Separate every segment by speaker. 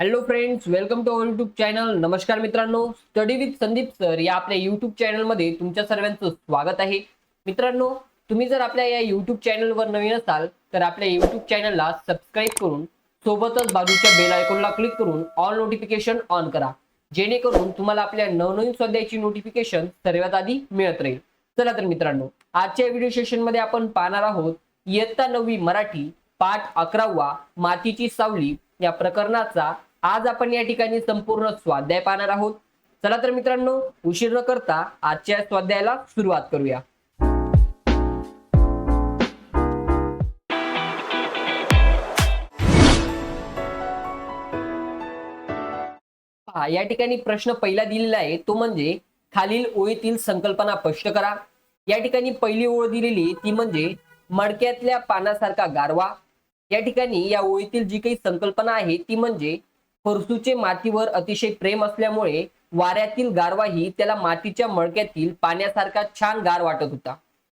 Speaker 1: Hello friends welcome to our YouTube channel नमस्कार मित्रांनो. Study with Sandeep sir या आपल्या युट्यूब चॅनलमध्ये तुमच्या सर्वांचं स्वागत आहे. मित्रांनो तुम्ही जर आपल्या या युट्यूब चॅनलवर नवीन असाल तर आपल्या युट्यूब चॅनलला सबस्क्राईब करून सोबतच बाजूच्या बेल आयकॉनला क्लिक करून ऑल नोटिफिकेशन ऑन करा. जेणेकरून तुम्हाला आपल्या नवनवीन स्वाध्यायाची नोटिफिकेशन सर्वात आधी मिळत राहील. चला तर मित्रांनो आजच्या व्हिडिओ सेशनमध्ये आपण पाहणार आहोत इयत्ता नववी मराठी पाठ अकरावा मातीची सावली या प्रकरणाचा आज आपण या ठिकाणी संपूर्ण स्वाध्याय पाहणार आहोत. चला तर मित्रांनो उशीर न करता आजच्या स्वाध्यायाला सुरुवात करूया. पहा या ठिकाणी प्रश्न पहिला दिलेला आहे तो म्हणजे खालील ओळीतील संकल्पना स्पष्ट करा. या ठिकाणी पहिली ओळ दिलेली ती म्हणजे मडक्यातल्या पानासारखा गारवा. या ठिकाणी या ओळीतील जी काही संकल्पना आहे ती म्हणजे फरसूचे मातीवर अतिशय प्रेम असल्यामुळे वाऱ्यातील गारवाही त्याला मातीच्या मडक्यातील पाण्यासारखा छान गार वाटत होता.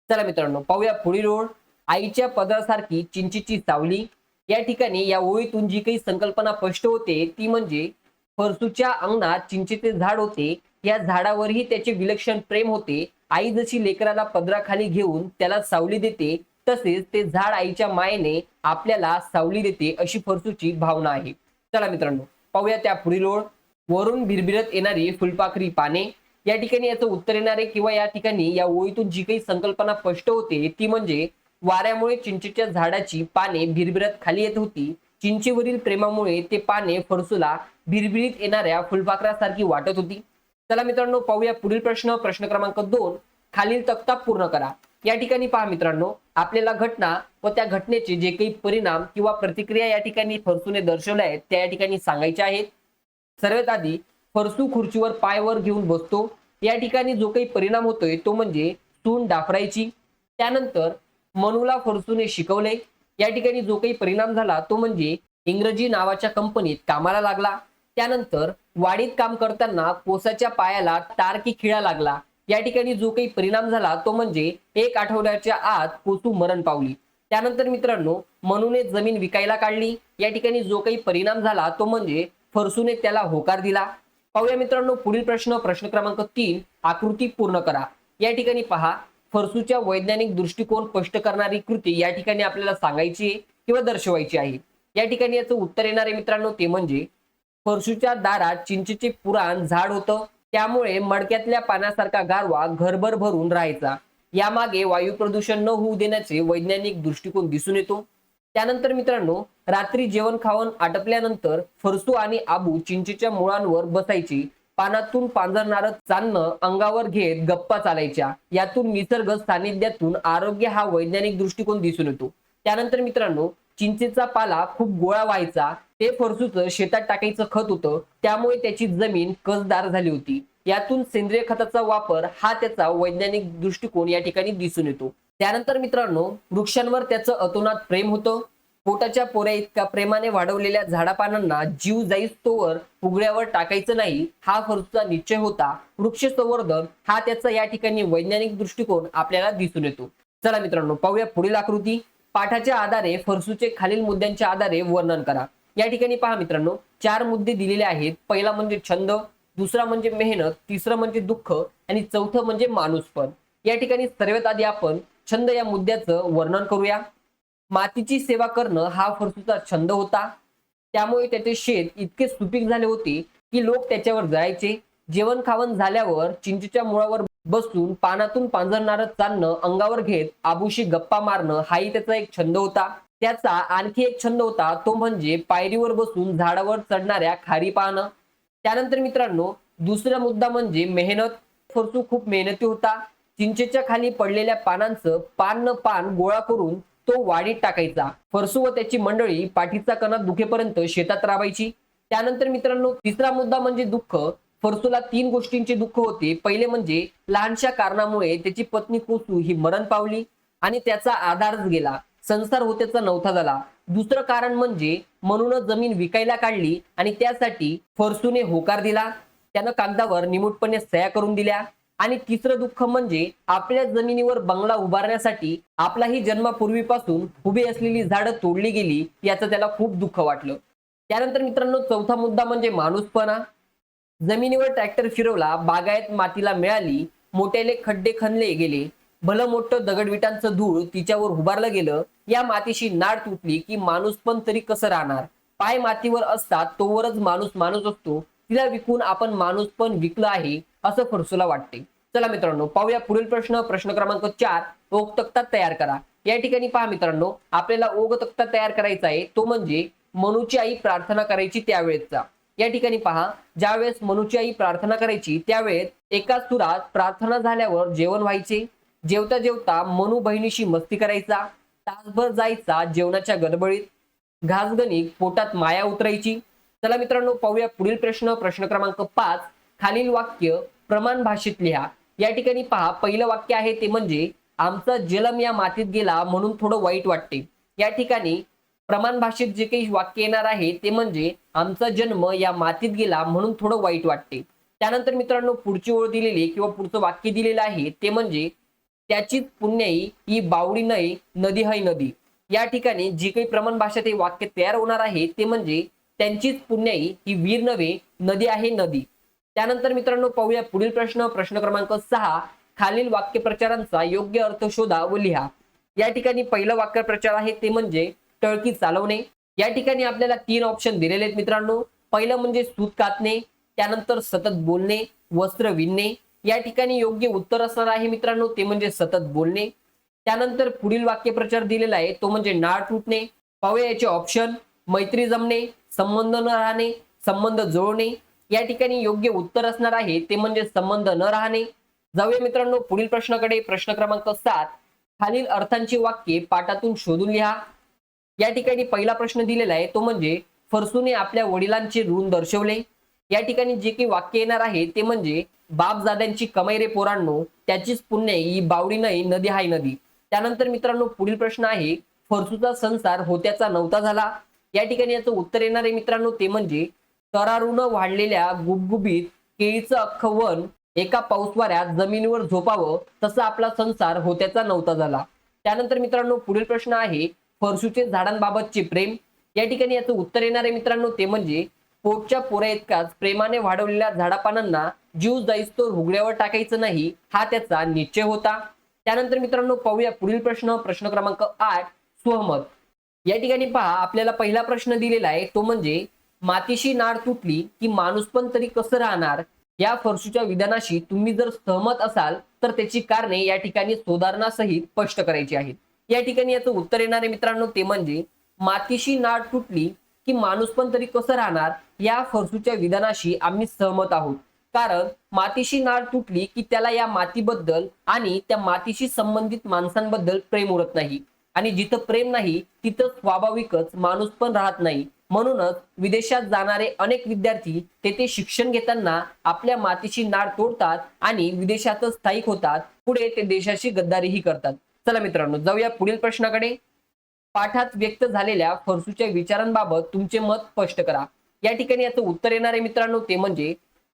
Speaker 1: चला मित्रांनो पाहूया पुढील ओळ. आईच्या पदरासारखी चिंचेची सावली. या ठिकाणी या ओळीतून जी काही संकल्पना स्पष्ट होते ती म्हणजे फरसूच्या अंगणात चिंचेचे झाड होते. या झाडावरही त्याचे विलक्षण प्रेम होते. आई जशी लेकराला पदराखाली घेऊन त्याला सावली देते तसेच ते झाड आईच्या मायेने आपल्याला सावली देते अशी फरसूची भावना आहे. चला मित्रांनो पाहूया त्या पुढील ओळ. वरून भिरभिरत येणारी फुलपाखरी पाने. या ठिकाणी याचं उत्तर येणारे किंवा या ठिकाणी या ओळीतून जी काही संकल्पना स्पष्ट होते ती म्हणजे वाऱ्यामुळे चिंचेच्या झाडाची पाने भिरभिरत खाली येत होती. चिंचेवरील प्रेमामुळे ते पाने फरसूला भिरभिरीत येणाऱ्या फुलपाखरासारखी वाटत होती. चला मित्रांनो पाहूया पुढील प्रश्न. प्रश्न क्रमांक दोन. खालील तक्ता पूर्ण करा. या ठिकाणी पहा मित्रांनो आपल्याला घटना व त्या घटनेचे जे काही परिणाम किंवा प्रतिक्रिया या ठिकाणी फरसूने दर्शवल्या आहेत त्या या ठिकाणी सांगायच्या आहेत. सर्वात आधी फरसू खुर्चीवर पायवर घेऊन बसतो. या ठिकाणी जो काही परिणाम होतोय तो म्हणजे सून डाफरायची. त्यानंतर मनूला फरसूने शिकवले या ठिकाणी जो काही परिणाम झाला तो म्हणजे इंग्रजी नावाच्या कंपनीत कामाला लागला. त्यानंतर वाडीत काम करताना कोसाच्या पायाला टारकी खिळा लागला. या ठिकाणी जो काही परिणाम झाला तो म्हणजे एक आठवड्याच्या आत कोसू मरण पावली. त्यानंतर मित्रांनो मनूने जमीन विकायला काढली. या ठिकाणी जो काही परिणाम झाला तो म्हणजे फरसूने त्याला होकार दिला. पाहूया मित्रांनो पुढील प्रश्न प्रश्न क्रमांक तीन आकृती पूर्ण करा. या ठिकाणी पहा फरसूच्या वैज्ञानिक दृष्टिकोन स्पष्ट करणारी कृती या ठिकाणी आपल्याला सांगायची आहे किंवा दर्शवायची आहे. या ठिकाणी याचं उत्तर येणारे मित्रांनो ते म्हणजे फरसूच्या दारात चिंचेचे पुराण झाड होतं. त्यामुळे मडक्यातल्या पाण्यासारखा गारवा घरभर भरून राहायचा. यामागे वायू प्रदूषण न होऊ देण्याचे वैज्ञानिक दृष्टिकोन दिसून येतो. त्यानंतर मित्रांनो रात्री जेवण खावण आटपल्यानंतर फरसू आणि आबू चिंचेच्या मुळांवर बसायची. पानातून पांजरणारं चालणं अंगावर घेत गप्पा चालायच्या. यातून निसर्ग सानिध्यातून आरोग्य हा वैज्ञानिक दृष्टिकोन दिसून येतो. त्यानंतर मित्रांनो चिंचेचा पाला खूप गोळा व्हायचा ते फरसूचं शेतात टाकायचं खत होतं त्यामुळे त्याची जमीन कसदार झाली होती. यातून सेंद्रिय खताचा वापर हा त्याचा वैज्ञानिक दृष्टिकोन या ठिकाणी दिसून येतो. त्यानंतर मित्रांनो वृक्षांवर त्याचं अतोनात प्रेम होतं. पोटाच्या पोऱ्या इतका प्रेमाने वाढवलेल्या झाडापानांना जीव जाईस तोवर उघड्यावर टाकायचं नाही हा फरसूचा निश्चय होता. वृक्ष संवर्धन हा त्याचा या ठिकाणी वैज्ञानिक दृष्टिकोन आपल्याला दिसून येतो. चला मित्रांनो पाहूया पुढील आकृती. पाठाच्या आधारे फरसूचे खालील मुद्द्यांच्या आधारे वर्णन करा. या ठिकाणी पहा मित्रांनो चार मुद्दे दिलेले आहेत. पहिला म्हणजे छंद दुसरा म्हणजे मेहनत तिसरं म्हणजे दुःख आणि चौथं म्हणजे माणूसपण. या ठिकाणी सर्वात आधी आपण छंद या मुद्द्याचं वर्णन करूया. मातीची सेवा करणं हा फरसूचा छंद होता. त्यामुळे त्याचे शेत इतके सुपीक झाले होते की लोक त्याच्यावर जायचे. जेवण खावण झाल्यावर चिंचेच्या मुळावर बसून पानातून पांजरणारं चालणं अंगावर घेत आबुशी गप्पा मारणं हाही त्याचा एक छंद होता. त्याचा आणखी एक छंद होता तो म्हणजे पायरीवर बसून झाडावर चढणाऱ्या खारी पाहणं त्यानंतर मित्रांनो दुसरा मुद्दा म्हणजे मेहनत. फरसू खूप मेहनती होता. चिंचेच्या खाली पडलेल्या पानांचं पान न पान गोळा करून तो वाडीत टाकायचा. फरसू व त्याची मंडळी पाठीचा कणा दुखेपर्यंत शेतात राबायची. त्यानंतर मित्रांनो तिसरा मुद्दा म्हणजे दुःख. फरसूला तीन गोष्टींचे दुःख होते. पहिले म्हणजे लहानशा कारणामुळे त्याची पत्नी कोसू ही मरण पावली आणि त्याचा आधारच गेला. संसार होत्याचा नव्हता झाला. दुसरं कारण म्हणजे म्हणून जमीन विकायला काढली आणि त्यासाठी फरसूने होकार दिला. त्यानं कागदावर निमूटपणे सह्या करून दिल्या. आणि तिसरं दुःख म्हणजे आपल्या जमिनीवर बंगला उभारण्यासाठी आपलाही जन्मापूर्वीपासून उभी असलेली झाडं तोडली गेली याचं त्याला खूप दुःख वाटलं. त्यानंतर मित्रांनो चौथा मुद्दा म्हणजे माणूसपणा. जमिनीवर ट्रॅक्टर फिरवला बागायत मातीला मिळाली मोठ्याले खड्डे खणले गेले भलं मोठं दगडविटांचं धूळ तिच्यावर उभारलं गेलं या मातीशी नाड तुटली की माणूस पण तरी कसं राहणार? पाय मातीवर असतात तोवरच माणूस माणूस असतो तिला विकून आपण माणूस पण विकलं आहे असं फरसूला वाटते. चला मित्रांनो पाहूया पुढील प्रश्न प्रश्न क्रमांक चार ओग तक्ता तयार करा. या ठिकाणी पहा मित्रांनो आपल्याला ओग तक्ता तयार करायचा आहे तो म्हणजे मनूची आई प्रार्थना करायची त्यावेळेचा या ठिकाणी पहा ज्यावेळेस मनुची आई प्रार्थना करायची त्यावेळेस एका सुरात प्रार्थना झाल्यावर जेवण व्हायचे. जेवता जेवता मनू बहिणीशी मस्ती करायचा तासभर जायचा जेवणाच्या गडबडीत. घासगणिक पोटात माया उतरायची. चला मित्रांनो पाहूया पुढील प्रश्न प्रश्न क्रमांक पाच. खालील वाक्य प्रमाण भाषेत लिहा. या ठिकाणी पहा पहिलं वाक्य आहे ते म्हणजे आमचा जलम या मातीत गेला म्हणून थोडं वाईट वाटते. या ठिकाणी प्रमाण भाषेत जे काही वाक्य येणार आहे ते म्हणजे आमचा जन्म या मातीत गेला म्हणून थोडं वाईट वाटते. त्यानंतर मित्रांनो पुढची ओळ दिलेली किंवा पुढचं वाक्य दिलेलं आहे ते म्हणजे त्याचीच पुण्याई ही बावडी नाही नदी हाय नदी. या ठिकाणी जी काही प्रमाण भाषेत हे वाक्य तयार होणार आहे ते म्हणजे त्यांचीच पुण्याई ही वीर नव्हे नदी आहे नदी. त्यानंतर मित्रांनो पाहूया पुढील प्रश्न प्रश्न क्रमांक सहा. खालील वाक्यप्रचारांचा योग्य अर्थ शोधा व लिहा. या ठिकाणी पहिलं वाक्यप्रचार आहे ते म्हणजे टळकी चालवणे. या ठिकाणी आपल्याला तीन ऑप्शन दिलेले आहेत मित्रांनो. पहिलं म्हणजे सूत कातणे त्यानंतर सतत बोलणे वस्त्र विणणे. या ठिकाणी योग्य उत्तर असणार आहे मित्रांनो ते म्हणजे सतत बोलणे. त्यानंतर पुढील वाक्यप्रचार दिलेला आहे तो म्हणजे नाळ तुटणे पाहूया याचे ऑप्शन मैत्री जमणे संबंध न राहणे संबंध जुळवणे या ठिकाणी योग्य उत्तर असणार आहे ते म्हणजे संबंध न राहणे. जाऊया मित्रांनो पुढील प्रश्नाकडे. प्रश्न क्रमांक सात. खालील अर्थांची वाक्ये पाठातून शोधून लिहा. या ठिकाणी पहिला प्रश्न दिलेला आहे तो म्हणजे फरसूने आपल्या वडिलांचे ऋण दर्शवले. या ठिकाणी जे काही वाक्य येणार आहे ते म्हणजे बापजाद्यांची कमाई रे पोरांनो त्याचीच पुण्य ही बावडी नाही नदी हाय नदी. त्यानंतर मित्रांनो पुढील प्रश्न आहे फरसूचा संसार होत्याचा नव्हता झाला. या ठिकाणी याचं उत्तर येणार आहे मित्रांनो ते म्हणजे तरारून वाढलेल्या गुबगुबीत केळीचं अख्खवन एका पाऊसवाऱ्यात जमिनीवर झोपावं तसा आपला संसार होत्याचा नव्हता झाला. त्यानंतर मित्रांनो पुढील प्रश्न आहे फरसूचे झाडांबाबतचे प्रेम. या ठिकाणी याचं उत्तर येणार आहे मित्रांनो ते म्हणजे पोटच्या पोऱ्या इतकाच प्रेमाने वाढवलेल्या झाडापानांना जीव जाईस्तो तो टाकायचं नाही हा त्याचा निश्चय होता. त्यानंतर मित्रांनो पाहूया पुढील प्रश्न प्रश्न क्रमांक आठ स्वहमत या ठिकाणी पहा आपल्याला पहिला प्रश्न दिलेला आहे तो म्हणजे मातीशी नाड तुटली की माणूस पण तरी कसं राहणार? या फरसूच्या विधानाशी तुम्ही जर सहमत असाल तर त्याची कारणे या ठिकाणी सुधारणासहित स्पष्ट करायची आहेत. या ठिकाणी याचं उत्तर येणार आहे मित्रांनो ते म्हणजे मातीशी नाड तुटली की माणूस पण तरी कसं राहणार? या फरसूच्या विधानाशी आम्ही सहमत आहोत. कारण मातीशी नाड तुटली की त्याला या मातीबद्दल आणि त्या मातीशी संबंधित माणसांबद्दल प्रेम उरत नाही. आणि जिथं प्रेम नाही तिथं स्वाभाविकच माणूस पण राहत नाही. म्हणूनच विदेशात जाणारे अनेक विद्यार्थी तेथे शिक्षण घेताना आपल्या मातीची नाड तोडतात आणि विदेशातच स्थायिक होतात. पुढे ते देशाशी गद्दारीही करतात. चला मित्रांनो जाऊया पुढील प्रश्नाकडे. पाठात व्यक्त झालेल्या फरसूच्या विचारांबाबत तुमचे मत स्पष्ट करा. या ठिकाणी याचं उत्तर येणार आहे मित्रांनो ते म्हणजे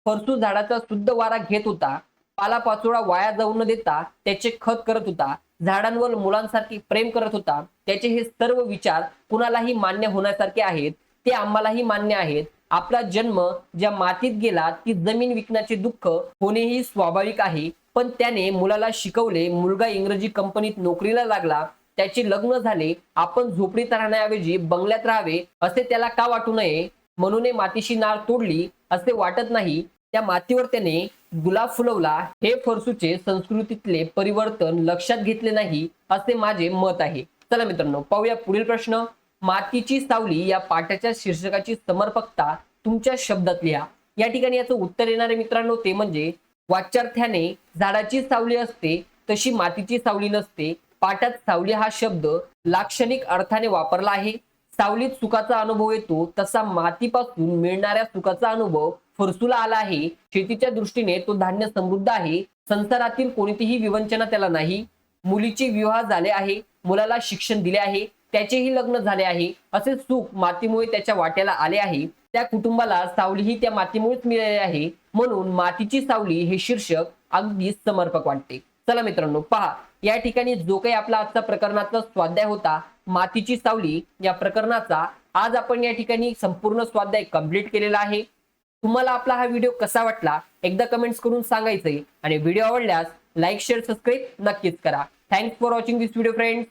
Speaker 1: फरसू झाडाचा शुद्ध वारा घेत होता पालापाचोळा वाया जाऊ न देता त्याचे खत करत होता झाडांवर मुलांसारखे प्रेम करत होता त्याचे हे सर्व विचार कुणालाही मान्य होण्यासारखे आहेत ते आम्हालाही मान्य आहेत. आपला जन्म ज्या मातीत गेला ती जमीन विकण्याचे दुःख होणेही स्वाभाविक आहे. पण त्याने मुलाला शिकवले मुलगा इंग्रजी कंपनीत नोकरीला लागला त्याचे लग्न झाले आपण झोपडीत राहण्याऐवजी बंगल्यात राहावे असे त्याला का वाटू नये? म्हणून मातीशी नाळ तोडली असे वाटत नाही. त्या मातीवर त्याने गुलाब फुलवला हे फरसूचे संस्कृतीतले परिवर्तन लक्षात घेतले नाही असे माझे मत आहे. चला मित्रांनो पाहूया पुढील प्रश्न. मातीची सावली या पाठाच्या शीर्षकाची समर्पकता तुमच्या शब्दात लिहा. या ठिकाणी याचं उत्तर येणारे मित्रांनो ते म्हणजे वाचार्थ्याने झाडाची सावली असते तशी मातीची सावली नसते. पाठात सावली हा शब्द लाक्षणिक अर्थाने वापरला आहे. सावलीत सुखाचा अनुभव येतो तसा मातीपासून मिळणाऱ्या सुखाचा अनुभव फरसूला आला आहे. शेतीच्या दृष्टीने तो धान्य समृद्ध आहे. संसारातील कोणतीही विवंचना त्याला नाही. मुलीचे विवाह झाले आहे मुलाला शिक्षण दिले आहे त्याचेही लग्न झाले आहे. असे सुख मातीमुळे त्याच्या वाट्याला आले आहे. त्या कुटुंबाला सावली ही त्या मातीमुळेच मिळाली आहे. म्हणून मातीची सावली हे शीर्षक अगदी समर्पक वाटते. चला मित्रांनो पहा. या ठिकाणी जो काही आपला आजचा प्रकरणाचा स्वाध्याय होता मातीची सावली या प्रकरणाचा आज आपण या ठिकाणी संपूर्ण स्वाध्याय कंप्लीट केलेला आहे. तुम्हाला आपला हा व्हिडिओ कसा वाटला एकदा कमेंट्स करून सांगायचंय. आणि व्हिडिओ आवडल्यास लाईक शेअर सबस्क्राईब नक्कीच करा. Thanks for watching this video friends